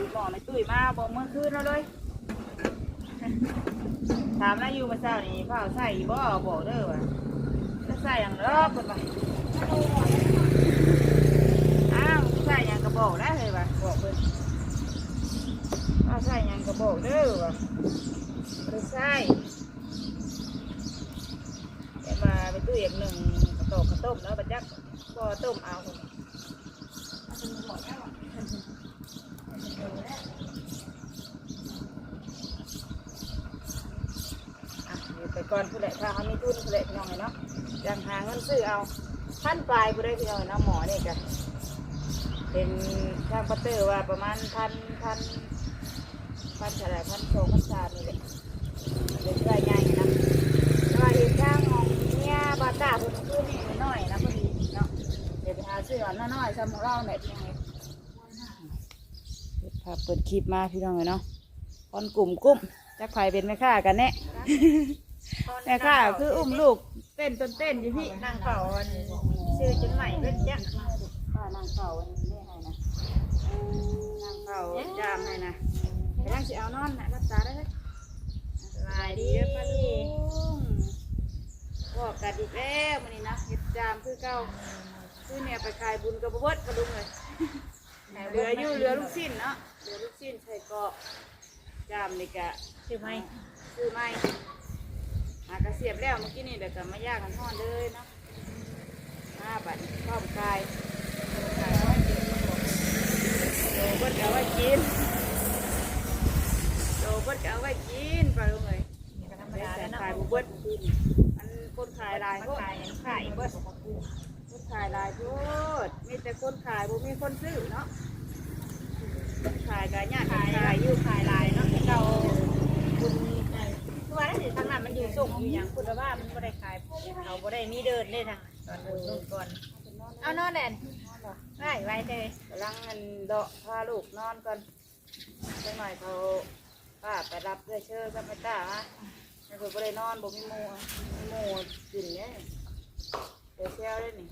ดีหมอไม่ตุ้ยมาบอกเมื่อคืนแล้วเลย ถามนายอยู่มาเช้านี่เผาใส่บ่บอกเด้อว่าจะใส่อย่างเด้อเพิ่นว่าอ้าวใส่อย่างกระบอกได้เลยว่ะบอกเพิ่นว่าใส่อย่างกระบอกเด้อว่ะได้ใส่แต่มาไปตู้อีกหนึ่งกระโตกกระต้มแล้วบัดจักก็ต้มเอาพุ่น อะเดี๋ยวไปก่อนผู้ใดถ้าเขามีทุนผู้ใดพี่น้องเนาะยังหาเงินซื้อเอาพันปลายผู้ใดพี่น้องเนาะหมอเนี่ยจ้ะเป็นช่างปัตเตอร์ว่าประมาณพันพันพันเท่าไร่พันสองพันสามนี่แหละมันเป็นได้ง่ายนะแต่ว่าเห็นช่างของเนี่ยบาตาเพิ่นขึ้นนี่น้อยนะพอดีเนาะเดี๋ยวไปหาซื้อเอาน้อยๆซ้ำของเราเนี่ยพี่น้อง เอ้ยพาเปิดคลิปมาพี่น้องเลยเนาะคอนกลุ่มกุ้มจักไผเป็นแม่ค้ากันแน่แม่ค้าคืออุ้มลูกเต้นต้นเต้นอยู่พี่นางเป่าอันชื่อจนใหม่เพิ่นจ้ะป้านางเป่าอันนี้ให้นะนางเป่าจามให้นะไปนั่งสิเอานอนนะรับตาได้เลยสบายดีเด้อป้าลุงบอกกันอีกแล้วมันนี้นะเห็ดจามคือเก่าคือเนี่ยไปขายบุญกับบ่เบิดกระดุมเลย เหลืออยู่เหลือลูกชิ้นเนาะเหลือลูกชิ้นใส่เกาะจามนี่กะซื้อไหมซื้อไหมมากระเสียบแล้วเมื่อกี้นี่เดี๋ยวจะมาย่างกันทอดเลยเนาะมาบัดข้าวกายโดเบิดเอาไว้กินโดเบิดเอาไว้กินไปลงเลยไม่ใส่ขายบุเบิดอันคนขายหลายคนขายขายเบิดคน ขายหลายโพดมีแต่คนขายบุมีคนซื้อเนาะคนขายกันยากขายขายอยู่ขายหลายเนาะเราคุณคือว่าถ้าสิทางนั้นมันอยู่ส่งอยู่อย่างคุณว่ามันบ่ได้ขายเขาบ่ได้มีเดินเลยทางตอนนู้นก่อนเอานอนแดนไว้ไว้เลยกำลังเงินเดาะพาลูกนอนก่อนจังหน่อยเขาป้าไปรับเพื่อเชื่อกับพระเจ้าฮะให้เพิ่นบ่ได้นอนบ่มีหมู่อะมีหมู่กินเนี่ย เดี๋ยวเชี่ยวเลยนี่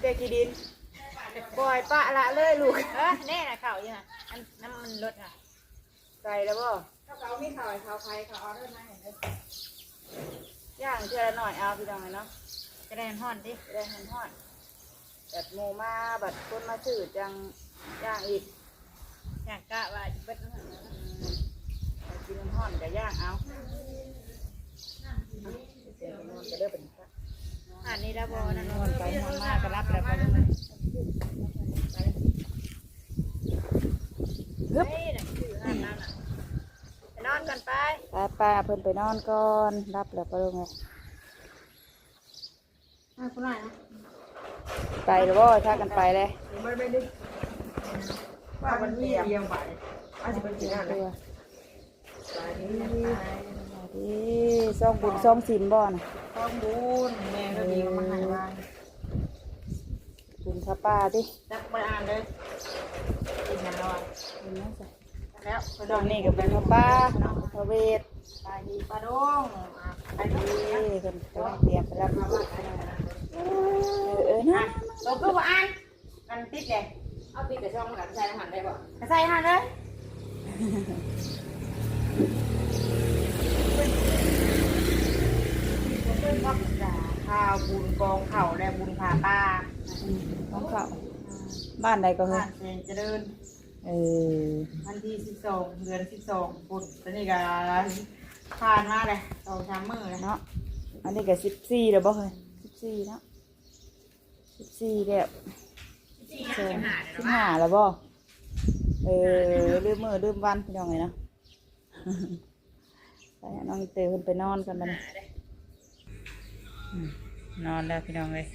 เด็กกี่ดินปล่อยปะละเลยลูกเออแน่น่ะเขาอยู่น่ะอันน้ำมันลดอะใส่แล้วบ่เขาเขามีเขาเขาใครเขาเอาด้วยนะเห็นไหมย่างเชื่อละหน่อยเอาพี่น้องเลยเนาะจะได้ห่อนดิจะได้หันทอดแบบหมูมาบัดคนมาซื้อจังย่างอีกอยากกะว่าจะเบิดน้ำมันอืมไปกินน้ำห้อนกับย่างเอาเสียงนอนจะเด้อเป็น พระอันนี้ล้วบ่นั่นอนนไปนอนมาก็รับแล้วไปเลยเฮ้ยนอนนั่นน่ะไปไปไปเพิ่นไปนอนก่อนรับแล้วไปลงอะคุณหน่อยไปหรือว่าถ้ากันไปเลยไม่ไม่ด้ว่ามันเรียงไปอาจจะเป็นสิ่งนั้นเลยสวัสดีซ่องบุญซ่องสินบ่อนะ ข้อมูลแม่ก็ดีก็มาให้ว่าบุญพระป้าดิจักไปอ่านเลยกินกันแล้วเห็นไหมจ๊ะแล้วตอนนี้ก็เป็นพระป้าพระเวทไปดีปลาดงไปเอ้ดียเพิ่นกำลังเตรียมไปรับลูกเออเออนะเราก็ว่าอ่านกันติดเลยเอาติดกับช่องกันใส่อาหารได้ป่ะใส่หันเลย เพื่อนก็ ข้าวบุญกองเข่าและบุญผาป้าอืมของเขาบ้านใดก็เฮ้บ้ายนเจนเจริญเออวันที่สิบสองเดือนสิบสองปุ่นตอนนี้ก็ผ่านมาเลยสองสามมื้อเลยเนาะอันนี้ก็สิบสี่แล้วบ่เฮ้ยสิบสี่เนาะสิบสี่แล้วสองสิบห้าแล้วบ่เออลืมมือลืมวันพี่น้องไงเนาะ ไปให้น้องเตยเพิ่นไปนอนกันมัน นอนแล้วพี่น้องเลย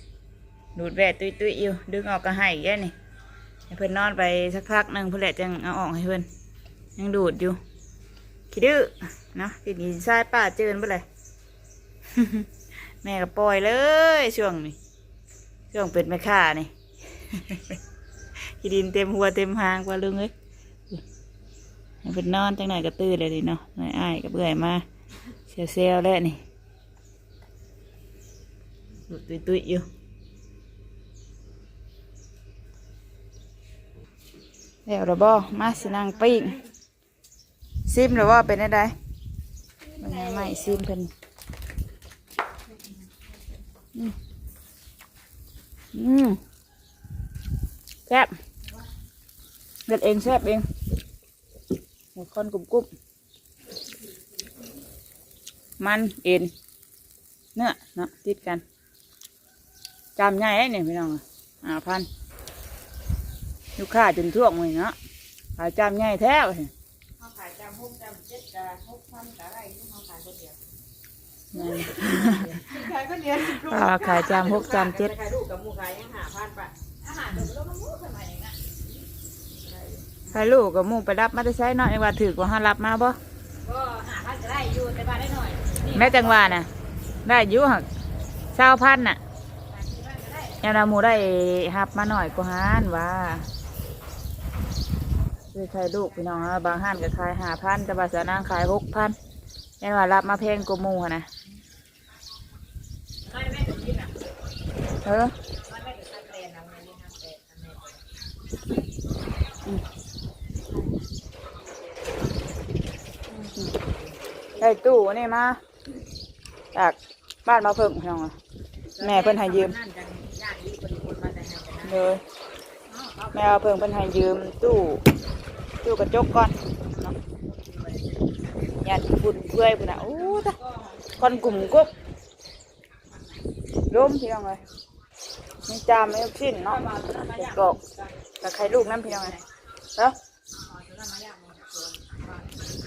ดูดแวะตุยตุยอยู่ดึงออกก็ให้แย่นี่ให้เพิ่อนนอนไปสักพักหนึ่งเพื่อแหละจังเอาออกให้เพิ่อนยังดูดอยู่ขี้ดื้อเนาะทีนี้ชายป้าเจินไปเลยแม่ก็ปล่อยเลยช่วงนี้ช่วงเป็นแม่ค้านี่ขี้ดินเต็มหัวเต็มหางกว่าลุงเอ้ยให้เพิ่อนนอนจังไหนก็ตื่นเลยดิเนาะนายอ้ายก็เบื่อมาเซลเซลแล้วนี่ ดูตุยตุยอยู่แล้วระบอมาสินางปิ้งซิมหรือว่าเป็นอะไรมันไม่ซิมเพิ่นอืมแซ่บเด็ดเองแซ่บเองหมูคอนกรุบกรุบมันเอ็นเนื้อเนาะติดกัน จำใหญ่ได้เนี่ยพี่น้องอ่าพันลูกค้าจนท่วงเลยเนาะขายจามใหญ่แท้เลยเขาขายจำหกจำเจ็ดจำหกพันกะไรเขาขายคนเดียวขายคนเดียวอ่าขายจามหกจามเจ็ดขายลูกกับหมูขายยังหาพันปะอาหารเดี๋ยวเรามาพูดสมัยนี้นะขายลูกกับหมูไปรับมาได้ใช้เนาะไอ้ว่าถือกว่าห้ารับมาบ่ก็หาพันจะได้อยู่แต่มาได้หน่อยนี่แม่จังหวาน่ะได้อยุหักเศร้าพันน่ะหาที่ บ้านก็ได้ยานาหมูได้หับมาหน่อยกว่าห้านว่าคือขายลูกพี่น้องอะบางห้านก็ขายหาพันแต่บาสานางขายหกพันยันว่ารับมาแพงกว่ามูหั้นะนะเออได้ตู้นี่มาจากบ้านมาเพิ่งพี่น้องแม่เพิ่นให้ยืม เลยแม่เพิ่งเพิ่นให้ยืมตู้ตู้กระจกก่อนเนาะยานฝุ่นเพื่อยพุ่นน่ะโอ้ตะคนกลุ่มกุ๊บล้มพี่น้องเลยไม่จามไม่ชิ้นเนาะเด็กกอกกับไข่ลูกน้ำพี่น้องเลยเนาะ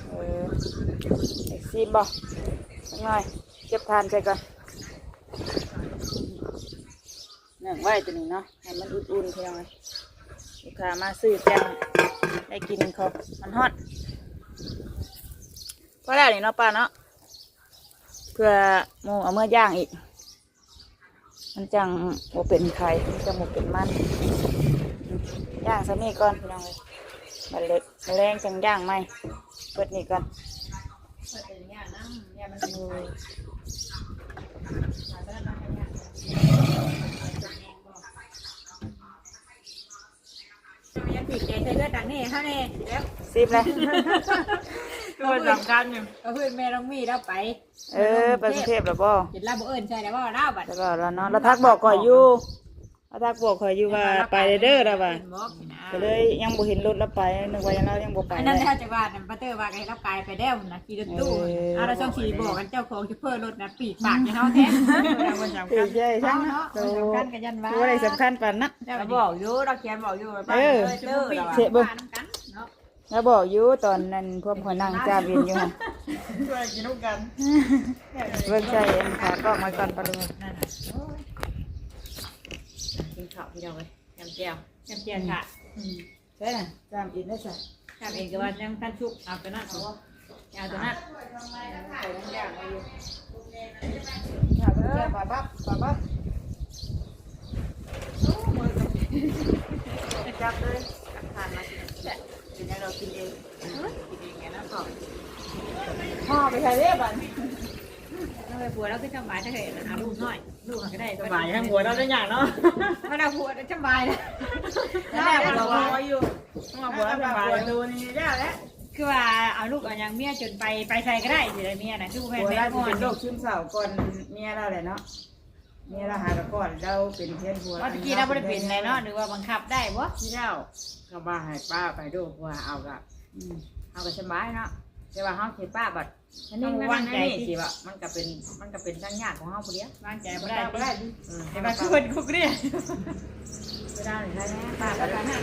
เออซีมบ่สักหน่อยเก็บทานใส่ก่อน หนึ่งไว้ตัวนี้เนาะให้มันอุ่นๆเพี่น้องเลยลูกค้ามาซื้อแจงได้กินเขามันฮอตก็ได้นี่เนาะป้าเนาะเพื่อมูเอาเมื่อย่างอีก มันจังโมเป็นไข่จังโมเป็นมันย่างซะนี่ก่อนพี่น้องเลยบัดเล็กมะแรงจังย่างไหมเปิดนี่ก่อนเปิดเป็นย่างนั่งย่างมันอืมหาไปแล้วนั่งย่าง ยังผิดใจใช้เลือดดังนี่เขาเน่แล้วซิมเลย ตัวสำคัญอยู่ก็คือแม่น้องมีแล้วไปเออไปกรุงเทพแล้วบ่เห็นลาบเอิญใช่แล้วว่าลาบัดแล้วก็แล้วเนาะแล้วทักบอกก่อนอยู่ แล้วทักบอกข่อยอยู่ว่าไปเด้อแล้วว่าบอกนะก็เลยยังบ่เห็นรถแล้วไปนึกว่ายังเรายังบ่ไปอันเลนั้นยถ้าจะว่านั่นป้าเตอร์ว่าไงรับกายไปแล้วนะขี่รถตู้เออเอาเราช่องสีบอกกันเจ้าของจะเพิ่รถนะปีกปากให้เขาแท้มันสำเอคัอญใช่เขาใช่เนาะโตสำคัญกันยันว่าว่าอะไรสำคัญปานนะเจ้าเราบบออกกอยู่เราเขียนบอกอยู่ว่าเออเด้อปีกเราเสะบ่กันเนาะแล้วบอกอยู่ตอนนั้นพวกข่อยนั่งจามเย็นอยู่หั่นช่วยกินลูกกันเบิ่งใจเอ็นขากล้องมาก่อนปะลุงนั่ นน่ะกินข้าวพี่น้องเลยยำแจ่วจำเจียนค่ะใช่น่ะจามอินได้ใช่ทำเองก็ว่ายังท่านชุกเอาตัวนั้นเอาเอาตัวนั้นใส่ทั้งอย่างมาอยู่อยากเจอปลาบับปลาบับจับเลยจับทานมากินกินให้เรากินเองกินเองไงนะพ่อพ่อไปใช้เรียบอะน้องไปผัวแล้วก็สบายถ้าเคยหาลูกน้อย ลูกก็ได้สบายทั้งหัวเราได้อย่างเนาะเวลาผัวสบายเลยแล้วแม่บอกว่าอยู่ต้องหัวสบายดูนี่ได้แล้วคือว่าเอาลูกเอาอย่างเมียจนไปไปใส่ก็ได้สิเลยเมียนะคือแม่หัวแม่เราก่อเป็นนโรคซึมเศร้าก่อนเมียเราเลยเนาะเมียเราหากก่อนเราเป็นเพื่อนหัวว่าตะกี้เราไม่ได้เป็นเลยเนาะหรือว่าบังคับได้บ่ที่แล้วก็มาให้ป้าไปดูว่าเอากับอืมเอากับสบายเนาะ แต่ว่าเฮาสิป้าบัดอันนี้มันนี่สิว่ามันก็เป็นมันก็เป็นทั้งญาติของเฮาผู้เดียววางใจบ่บ่ได้ได้บ่บ่ได้ได้อืมแต่แต่ว่าว่าคืคืออคนคุกเรียนบ่ได้ได้แน่ป้าป้าก็ก็ได้หา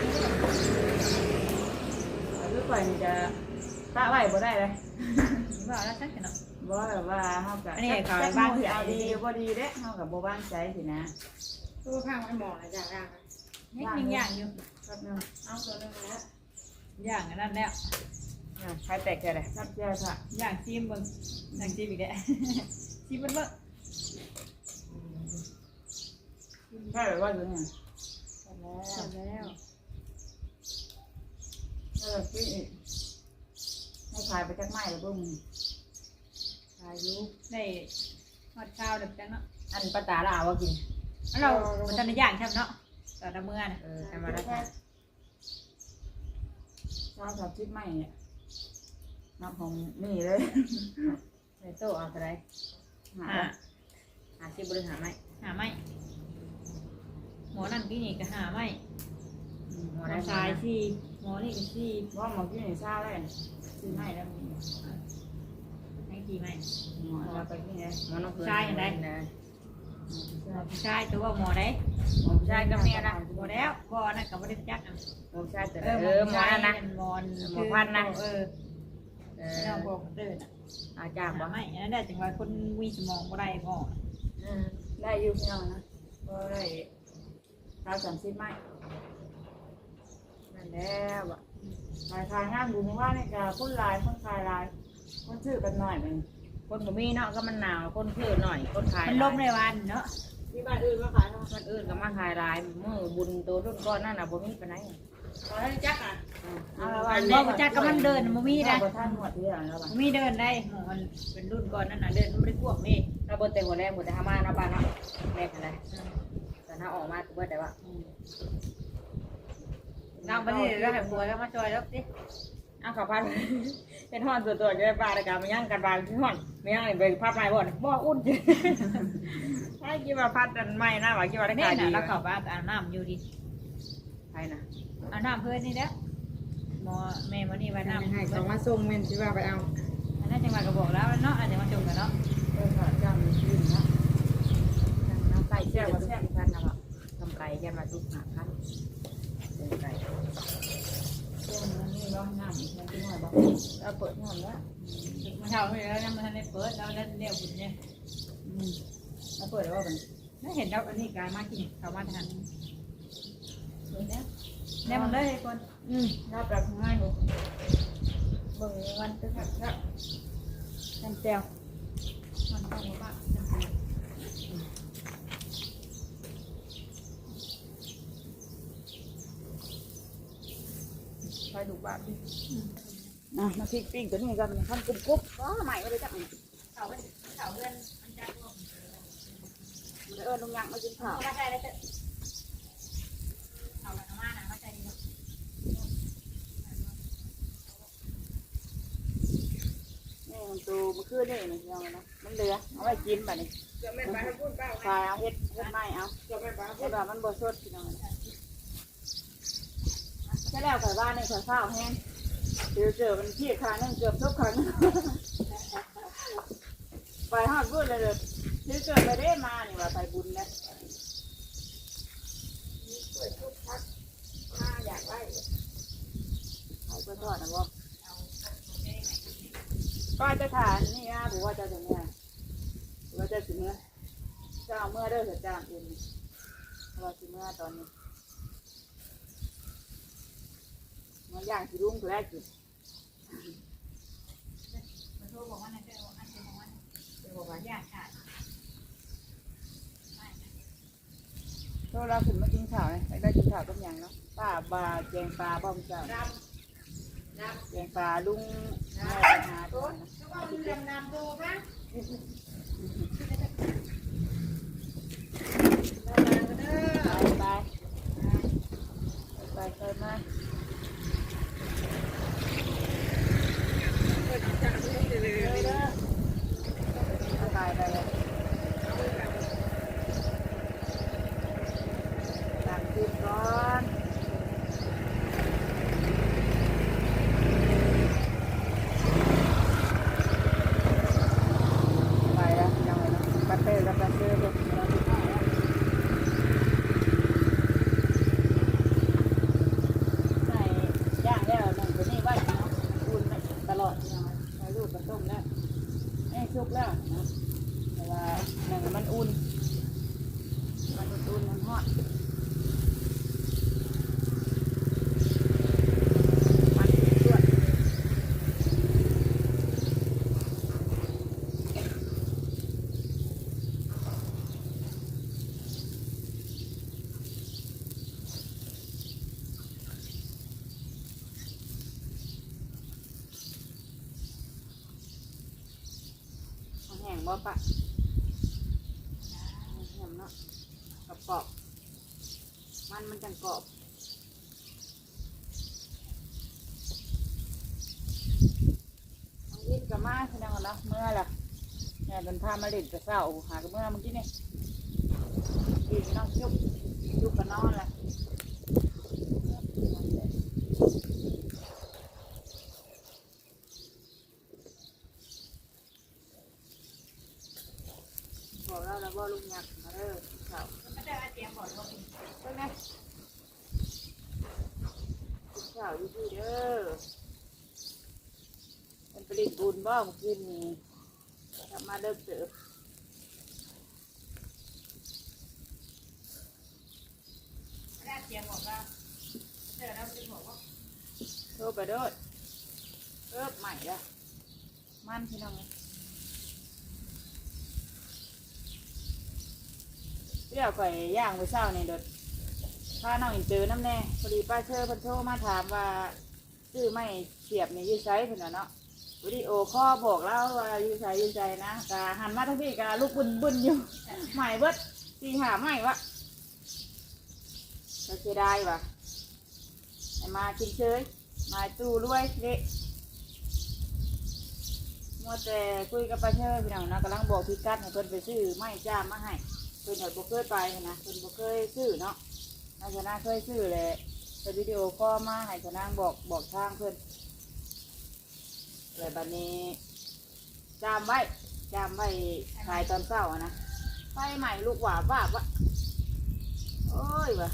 คือข่อยนี่จะปะไว้บ่ได้เลยบ่แล้วจักเนาะบ่แบบว่าเฮากับอันนี้เขาบ้าบ้านนสิเอาดีบ่ดีเด้เฮากับบ่บ้านใจสินะตัวข้างมันหมอนะจ้ะย่างยังย่างอยู่แป๊บนึงเอาตัวนึงแล้วย่างอันนั้นแล้ว อะใครแตกแค่ไหนรับใจค่ะย่างซีมเบิ่งย่างซีมอีกแล้วซีมเบิ่งเบิ่งแค่แบบว่าอยู่เนี่ยเสร็จแล้วเออพี่อีกให้ขายไปจักไม้หรือบ่มึงขายอยู่ได้ทอดข้าวเด็กจังเนาะอันป้าตาลาว่ากินเราบ่ทันได้ย่างใช่เนาะตอนละมื้อน่ะเออทำมาแล้วค่ะข้าวสับชิดไหมเนี่ย น้ำของนี่เลยในโตะเอาอะไรหาหาหาชิบริหารไหมหาไม่หมอนั่นพี่นี่ก็หาไม่หหมมออได้ชายสี่หมอนี่ก็สี่ว่าหมอที่ไหนทราบได้ซื้อให้แล้วมีให้กี่ไม่หมอเราไปที่ไหนหมอน้องเพื่อนใช่เห็นไหมนะหมอผู้ชายตัวว่าหมอได้หมอชายกับเมียนะหมอแล้วบ่นั่นก็บ่ได้จักอะหมอชายแต่เออเออหมอนั่นนะ หมอนหมอพันธุ์นะ เออ เอน้องอบอกเดินอะอาจารย์หาบอกไม่อันนั้นได้จังว่าคนมีสมองบ่ได้หมอได้อยู่พี่น้องนะก็ได้ข้าวสับชิดไหมนั่นแล้วอะขายขายงานบุญว่าเนี่ยกคนหลายคนขายหลาย คนซื้อกันหน่อยมันคนบ่มีเนาะก็มันหนาวคนซื้อหน่อยคนขายมันหลลายมในวันเนาะที่บ้านอื่นมาขายคนอื่นก็มาขายหลายมือบุญตัวรุ่นก้อนนั่นน่ะบ่มีปานไหน ขอให้จักอะเอาละบ่ว่าบ่จักก็มันเดินบ่มีมีนะบ่ท่านหมดที่อย่างแล้วบ่บ่มีเดินได้หมอมันเป็นรุ่นก่อนนั่นน่ะเดินมันบ่ได้กวงนี่เราบ่แต่หัวแรงบ่แต่หามาเนาะบ้านเนาะแม่กันได้แต่ถ้าออกมาก็เบิดได้ว่าเราบ่ได้เราให้ผัวแล้วมาช่วยแล้วสิเอาข้าวผัดเป็นฮ้อนตัวตัวจะได้ปลาได้กะมาย่างกันบานที่ฮ้อนมาย่างนี่ไปพัดไม้บ่บ่อุ่นใช่คิดว่าพัดอันไม้นะว่าคิดว่าได้แม่ขายดีน่ะเราเข้าบ้านอาบน้ำอยู่ดิใช่นะ อาบน้ำเพิ่นนี่แหละหมอแม่มื้อนี้ว่าน้ำให้เขามาส่งแม่นสิว่าไปเอาอันนั้นจังหวัดก็บอกแล้วเนาะอาจจะมาจมกันเนาะเออค่ะจ้ามีชื่อเนาะน้ำไก่แซ่บว่าแซ่บพันนะบ่ทำไก่ยันมาทุกหาพันเป็นไก่เรื่องมันนี่ร้อนน้ำอีกนิดหน่อยบอกเราเปิดหน่อยแล้วมันเท่านี้แล้วยังมันทันได้เปิดแล้วแล้วเรียกบุญเนี่ยเราเปิดแล้วว่ามันถ้าเห็นแล้วอันนี้การมากินเขามาทานเปิดแล้ว แน่มันเลยคนอืมเราปรับง่ายหนูเบิ่งวันตึกหักครับทำแจวมันต้องมาบ้างทำแจ นี่มันตูมันคือนี่นี่ยังไงนะมันเหลือเอาไว้กินแบบนี้เกิดแม่บ้านพูดเปล่าคายเอาเฮ็ดเฮ็ดไม้เอาเกิดแม่บ้านเฮ็ดแบบมันบ่สดพี่น้องใช่แล้วข่อยว่าในข่อยข้าวแห้งเดี๋ยวเจอมันที่ขานึงเกือบทุกครั้งไปฮอดพูดเลยเด้อเดี๋ยวเจอไปได้มานี่ว่าไปบุญนะถ้าอยากได้เอาไปทอดนะบ่ ก็จะทานนี่นะบอกว่าจะถึงเนี่ยบอกว่าจะถึงเมื่อจะเอาเมื่อเด้อเถิดจ้างเองเราะว่าถึงเมื่อตอนนี้เมื่อย่างสิรุ่งแรกกินมันโทรบอกว่านั่นเจ้าอันเป็นของมันเป็นบอกว่าอยาขาดตัวเราขึ้นมากินข้าวเลยไปได้กินข้าวต้มยำเนาะป้าบาแกงปลาบ้อมเจ้า แกงปลาลุงแม่ไปหาตัวนะเรื่องนำตัวนะไปไปไปไปมาไปไปเลยตักขึ้นก่อนไปแล้วยังไงนะ บั บ่ปะแหมเนาะกับกรอบมันมันจังกรอบกินกับมาแสดงว่าเนาะเมื่อล่ะแม่เป็นพามาเล่นกับเศร้าหากับเมื่อเมื่อกี้นี่กินน้องยุบยุบกับนอนละ อยู่ที่เด้อเป็นผลิตบุญบ่เมื่อคืนนี้กลับมาเลิกเติบไม่ได้เตรียมบอกว่าเดี๋ยวเราจะบอกว่าโทรไปโดดเอิบใหม่ละมันพี่น้องเรียกข่อยย่างไปเช้าในี่โดด พาน้องอินเจอร์น้ำแน่พอดีป้าเชอร์เพันโทรมาถามว่าซื้อไม่เสียบนี่อยืดไซส์เพิ่นน่ะเนาะวิดีโอข้อบอกแล้วว่ายืดไซส์ยืดไซส์นะกาหันมาทั้งพี่กาลูกบุญบุญอยู่ใหม่เบิดตีหาใหม่วะจะเสียดายวะให้มากินเชยมาตู้รวยเละมัวแต่คุยกับป้าเชอร์พี่น้องนะกำลังบอกพี่กัดให้เพิ่นไปซื้อไม้จ้ามมาให้เพิ่นหน่อยบ่เคยไปนะเพิ่นบ่เคยซื้อเนาะ อาชนะเคยซื้อเลยเป็นวิดีโอก็มาให้ชนะบอกบอกทางเพิ่อนเลยบัดนี้จามไว้จามไว้ขายตอนเช้าอะนะไฟใหม่ลูกหวาบ้าบวะโอ้ยวะ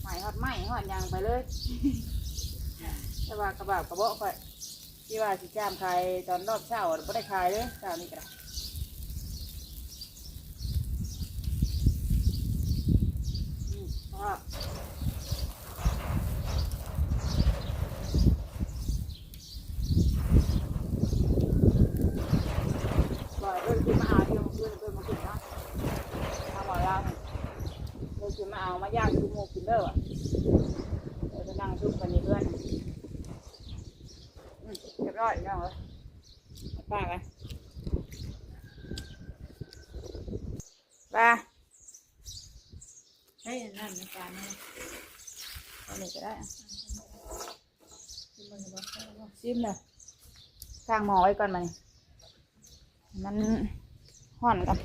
ใหม่ฮอดไหม่ฮอดยังไปเลยแต่ว่ากระบะกระเบาะไปที่ว่าสิจามขายตอนรอบเช้าไม่ได้ขายเลยเช้านี้ก็ได้อืมเพระว่าบ่อยเพิ่นขึ้น มาเอาเดี๋ยวเพิ่นเพิ่นมากินเนะทางหมอลาเนี่ยเพิ่นขึ้นมาเอามาย่างชูหมูกินเด้อเดี๋ยวจะนั่งชุบกันนี่เพื่อนเรียบร้อยแล้วเหรอป้าไปป้า นั่นในการนี่เอาหนึ่งก็ได้อะชิมเลยทางหมอไว้ก่อนมานี่มันห่อนกัน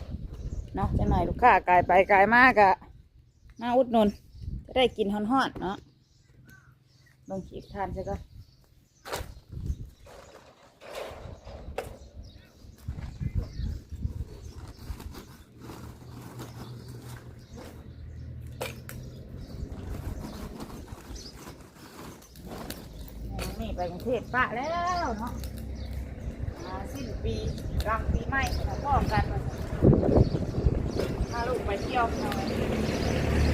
เนาะจะหน่อยลูกค้ากายไปกายมากอะมาอุดหนุนจะได้กินห่อนๆเนาะลองขีดทานซะก่ ไปกรุงเทพปะแล้วเนาะมาสิ้นปีกลางปีใหม่ของพ่อกันพาลูกไปเที่ยวหน่อย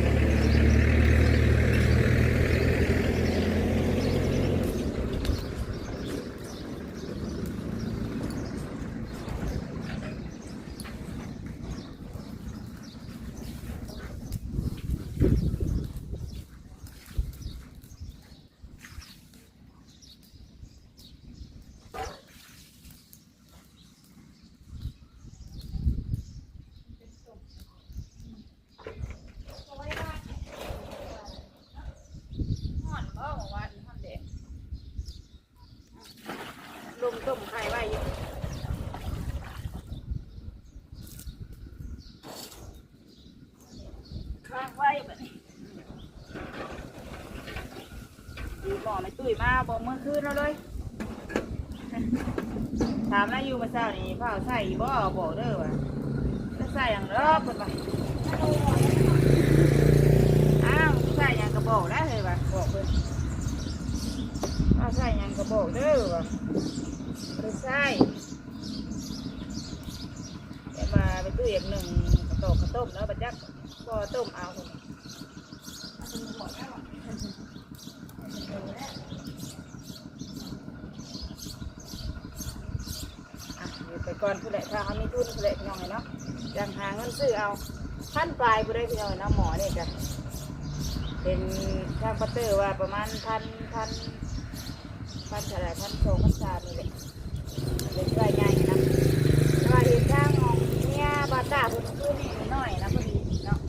ห่อนก็บอกว่าห่อนเด็กลมต้มไข่ไว้อยู่ข้างไว้แบบนี้ดูหมอไม่ตุ้ ยมาบอกเมื่อคืนแล้วเลยถามแล้วอยู่มาเช้านี้เผาใส่บ่บอกเด้อว่าจะใส่อย่างเด้อเพิ่นว่าอ้าวใส่อย่างกระบอกได้เลยว่ะบอกเพิ่นใส่อย่างกระบอกเด้อว่ะใส่แต่มาไปตู้เย็นหนึ่งกระโตกกระต้มแล้วบัดยักก็ต้มเอาเพิ่นอะเดี๋ยวไป ก่อนผู้ใดถ้าเขามีทุนผู้ใดพี่น้องเนาะยังหาเงินซื้อเอาพันปลายผู้ใดพี่น้องเนาะหมอเนี่ยจ้ะเป็นช่างพัตเตอร์ว่าประมาณพันพันพันเท่าไหรพันสองพันสามนี่แหละเป็นรายใหญ่นะแต่ว่าเห็นช่างของเนี่ยบาตาคนขึ้นนี่น้อยนะพอดีเนาะ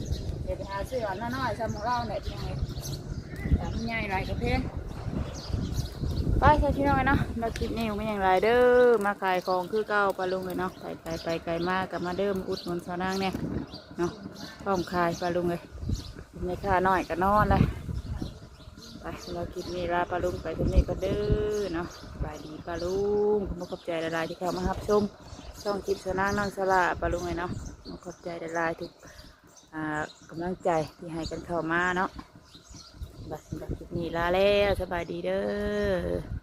เดี๋ยวไปหาซื้ออันน้อยๆซ้ำของเราเนี่ยยังไงแต่มันใหญ่หลายกระเพง ไปใช่พี่น้องเนาะมาคลิปนี้ไม่อย่างไรเด้อมาขายของคือเก่าปลาลุงเลยเนาะไปไกลไปไกลมากกับมาเดิมอุดหนุนสาวนางเนี่ยเนาะพร้อมขายปลาลุงเลยไม่ค่าน้อยก็นอนเลยไปเราคลิปนี้ลาปลาลุงไปที่นี่ก็เด้อเนาะบายดีปลาลุงขอบใจละลายที่เข้ามารับชมช่องคลิปสาวนางน้องสลาปลาลุงเลยเนาะขอบใจละลายทุกอ่ากำลังใจที่ให้กันเข้ามาเนาะ บัดสำหรับคลิปนี้ลาแล้วสบายดีเด้อ